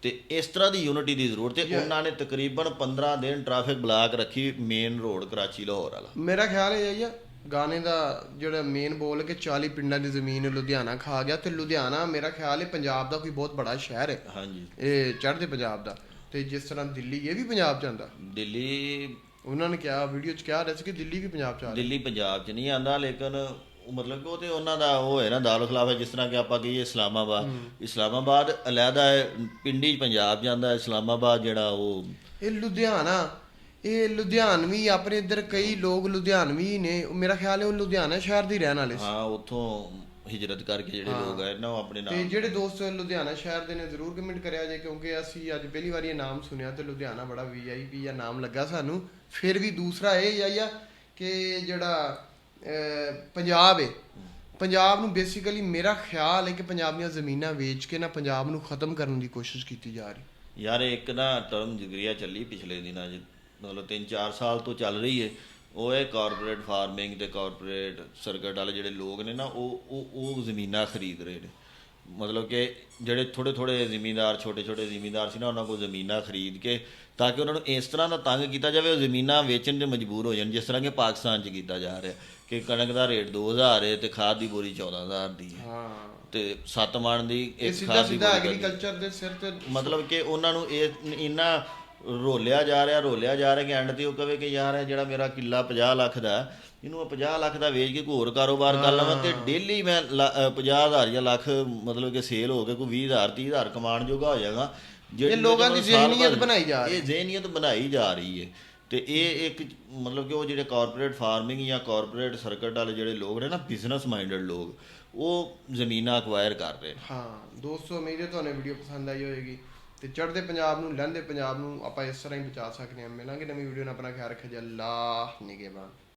ਤੇ ਇਸ ਤਰ੍ਹਾਂ ਦੀ ਯੂਨਿਟੀ ਦੀ ਜ਼ਰੂਰਤ ਹੈ। ਉਹਨਾਂ ਨੇ ਤਕਰੀਬਨ 15 ਦਿਨ ਟ੍ਰੈਫਿਕ ਬਲਾਕ ਰੱਖੀ ਮੇਨ ਰੋਡ ਕਰਾਚੀ ਲਾਹੌਰ ਵਾਲਾ। ਮੇਰਾ ਖਿਆਲ ਹੈ ਯਾਇਆ ਗਾਣੇ ਦਾ ਜਿਹੜਾ ਮੇਨ ਬੋਲ ਕਿ 40 ਪਿੰਡਾਂ ਦੀ ਜ਼ਮੀਨ ਲੁਧਿਆਣਾ ਖਾ ਗਿਆ। ਤੇ ਲੁਧਿਆਣਾ ਮੇਰਾ ਖਿਆਲ ਹੈ ਪੰਜਾਬ ਦਾ ਕੋਈ ਬਹੁਤ ਬੜਾ ਸ਼ਹਿਰ ਹੈ। ਹਾਂਜੀ। ਇਹ ਚੜ੍ਹਦੇ ਪੰਜਾਬ ਦਾ। ਤੇ ਜਿਸ ਤਰ੍ਹਾਂ ਦਿੱਲੀ ਇਹ ਵੀ ਪੰਜਾਬ ਚ ਆਂਦਾ ਦਿੱਲੀ ਉਹਨਾਂ ਨੇ ਕਿਹਾ ਵੀਡੀਓ ਚ ਕਿਹਾ ਰਿਹਾ ਸੀ ਕਿ ਦਿੱਲੀ ਵੀ ਪੰਜਾਬ ਚ ਆ ਰਿਹਾ। ਦਿੱਲੀ ਪੰਜਾਬ 'ਚ ਨਹੀਂ ਆਂਦਾ ਲੇਕਿਨ ਉਹ ਮਤਲਬ ਕਿ ਉਹ ਤੇ ਉਹਨਾਂ ਦਾ ਉਹ ਹੈ ਨਾ ਦਾਲ ਖਿਲਾਫ ਜਿਸ ਤਰ੍ਹਾਂ ਕਿ ਆਪਾਂ ਕਹੀਏ ਇਸਲਾਮਾਬਾਦ। ਇਸਲਾਮਾਬਾਦ ਅਲੱਗਾ ਹੈ ਪਿੰਡੀ ਪੰਜਾਬ ਜਾਂਦਾ ਹੈ ਇਸਲਾਮਾਬਾਦ ਜਿਹੜਾ ਉਹ ਇਹ ਲੁਧਿਆਣਾ ਇਹ ਲੁਧਿਆਣਵੀ ਆਪਣੇ ਇੱਧਰ ਕਈ ਲੋਕ ਲੁਧਿਆਣਵੀ ਨੇ ਮੇਰਾ ਖਿਆਲ ਹੈ ਉਹ ਲੁਧਿਆਣਾ ਸ਼ਹਿਰ ਦੇ ਰਹਿਣ ਵਾਲੇ ਸੀ। ਹਾਂ ਉੱਥੋਂ ਹਿਜਰਤ ਕਰਕੇ ਜਿਹੜੇ ਲੋਕ ਆਏ ਨਾ ਉਹ ਆਪਣੇ ਤੇ ਨਾਲ ਜਿਹੜੇ ਦੋਸਤ ਲੁਧਿਆਣਾ ਸ਼ਹਿਰ ਦੇ ਨੇ ਜ਼ਰੂਰ ਕਮੈਂਟ ਕਰਿਆ ਜੇ ਕਿਉਂਕਿ ਅਸੀਂ ਅੱਜ ਪਹਿਲੀ ਵਾਰੀ ਇਹ ਨਾਮ ਸੁਣਿਆ ਤੇ ਲੁਧਿਆਣਾ ਬੜਾ ਵੀਆਈਪੀ ਆ ਨਾਮ ਲੱਗਾ ਸਾਨੂੰ। ਫਿਰ ਵੀ ਦੂਸਰਾ ਇਹ ਆਇਆ ਕਿ ਜਿਹੜਾ ਪੰਜਾਬ ਹੈ ਪੰਜਾਬ ਨੂੰ ਬੇਸਿਕਲੀ ਮੇਰਾ ਖਿਆਲ ਹੈ ਕਿ ਪੰਜਾਬ ਦੀਆਂ ਜ਼ਮੀਨਾਂ ਵੇਚ ਕੇ ਨਾ ਪੰਜਾਬ ਨੂੰ ਖਤਮ ਕਰਨ ਦੀ ਕੋਸ਼ਿਸ਼ ਕੀਤੀ ਜਾ ਰਹੀ। ਯਾਰ ਇੱਕ ਨਾ ਟਰਮ ਜਿਗਰੀਆ ਚੱਲੀ ਪਿਛਲੇ ਦਿਨਾਂ 'ਚ। ਮਤਲਬ 3-4 ਸਾਲ ਤੋਂ ਚੱਲ ਰਹੀ ਹੈ ਉਹ ਹੈ ਕਾਰਪੋਰੇਟ ਫਾਰਮਿੰਗ ਤੇ ਕਾਰਪੋਰੇਟ ਸਰਕਟ ਵਾਲੇ ਜਿਹੜੇ ਲੋਕ ਨੇ ਨਾ ਉਹ ਉਹ ਉਹ ਜ਼ਮੀਨਾਂ ਖਰੀਦ ਰਹੇ ਨੇ। ਮਤਲਬ ਕਿ ਜਿਹੜੇ ਥੋੜੇ ਥੋੜੇ ਜ਼ਿਮੀਂਦਾਰ ਛੋਟੇ ਛੋਟੇ ਜ਼ਿਮੀਂਦਾਰ ਸੀ ਨਾ ਉਹਨਾਂ ਕੋਲ ਜ਼ਮੀਨਾਂ ਖਰੀਦ ਕੇ ਤਾਂ ਕਿ ਉਹਨਾਂ ਨੂੰ ਇਸ ਤਰ੍ਹਾਂ ਦਾ ਤੰਗ ਕੀਤਾ ਜਾਵੇ ਉਹ ਜ਼ਮੀਨਾਂ ਵੇਚਣ 'ਤੇ ਮਜਬੂਰ ਹੋ ਜਾਣ ਜਿਸ ਤਰ੍ਹਾਂ ਕਿ ਪਾਕਿਸਤਾਨ 'ਚ ਕੀਤਾ ਜਾ ਰਿਹਾ। ਕਿ ਕਣਕ ਦਾ ਰੇਟ 2000 ਹੈ ਤੇ ਖਾਦ ਦੀ ਬੋਰੀ 14000 ਦੀ ਹੈ ਹਾਂ। ਤੇ ਸੱਤ ਮਣ ਦੀ ਇਹ ਇੱਕ ਖਾਦ ਦੀ ਸਿੱਧਾ। ਐਗਰੀਕਲਚਰ ਦੇ ਸਿਰ ਤੇ ਮਤਲਬ ਕਿ ਉਹਨਾਂ ਨੂੰ ਇਹ ਇੰਨਾ ਰੋਲਿਆ ਜਾ ਰਿਹਾ ਰੋਲਿਆ ਜਾ ਰਿਹਾ ਕਿ ਐਂਡ ਤੇ ਉਹ ਕਵੇ ਕਿ ਯਾਰ ਇਹ ਜਿਹੜਾ ਮੇਰਾ ਕਿੱਲਾ 50 ਲੱਖ ਦਾ ਹੈ, ਇਹਨੂੰ ਮੈਂ 50 ਲੱਖ ਦਾ ਵੇਚ ਕੇ ਕੋਈ ਹੋਰ ਕਾਰੋਬਾਰ ਕਰ ਲਵਾਂ ਤੇ ਡੇਲੀ ਮੈਂ 50000 ਜਾਂ ਲੱਖ ਮਤਲਬ ਕਿ ਸੇਲ ਹੋ ਕੇ ਕੋਈ 20000 30000 ਕਮਾਉਣ ਜੋਗਾ ਹੋ ਜਾਏਗਾ। ਇਹ ਲੋਕਾਂ ਦੀ ਜ਼ਿਹਨੀਅਤ ਬਣਾਈ ਜਾ ਰਹੀ ਇਹ ਜ਼ਿਹਨੀਅਤ ਬਣਾਈ ਜਾ ਰਹੀ ਹੈ। ਤੇ ਇਹ ਇੱਕ ਮਤਲਬ ਕਿ ਉਹ ਜਿਹੜੇ ਕਾਰਪੋਰੇਟ ਫਾਰਮਿੰਗ ਜਾਂ ਕਾਰਪੋਰੇਟ ਸਰਕਟ ਵਾਲੇ ਜਿਹੜੇ ਲੋਕ ਨੇ ਨਾ ਬਿਜ਼ਨਸ ਮਾਈਂਡਡ ਲੋਕ ਉਹ ਜ਼ਮੀਨਾਂ ਅਕਵਾਇਰ ਕਰ ਰਹੇ ਨੇ। ਹਾਂ ਦੋਸਤੋ ਹੈ ਤੁਹਾਨੂੰ ਵੀਡੀਓ ਪਸੰਦ ਆਈ ਹੋਵੇਗੀ। ਤੇ ਚੜ੍ਹਦੇ ਪੰਜਾਬ ਨੂੰ, ਲਹਿੰਦੇ ਪੰਜਾਬ ਨੂੰ ਆਪਾਂ ਇਸ ਤਰ੍ਹਾਂ ਹੀ ਬਚਾ ਸਕਦੇ ਹਾਂ। ਮਿਲਾਂਗੇ ਨਵੀਂ ਵੀਡੀਓ ਨਾਲ, ਆਪਣਾ ਖਿਆਲ ਰੱਖਿਆ ਜੀ। ਅੱਲਾਹ ਨਿਗਹਿਬਾਨ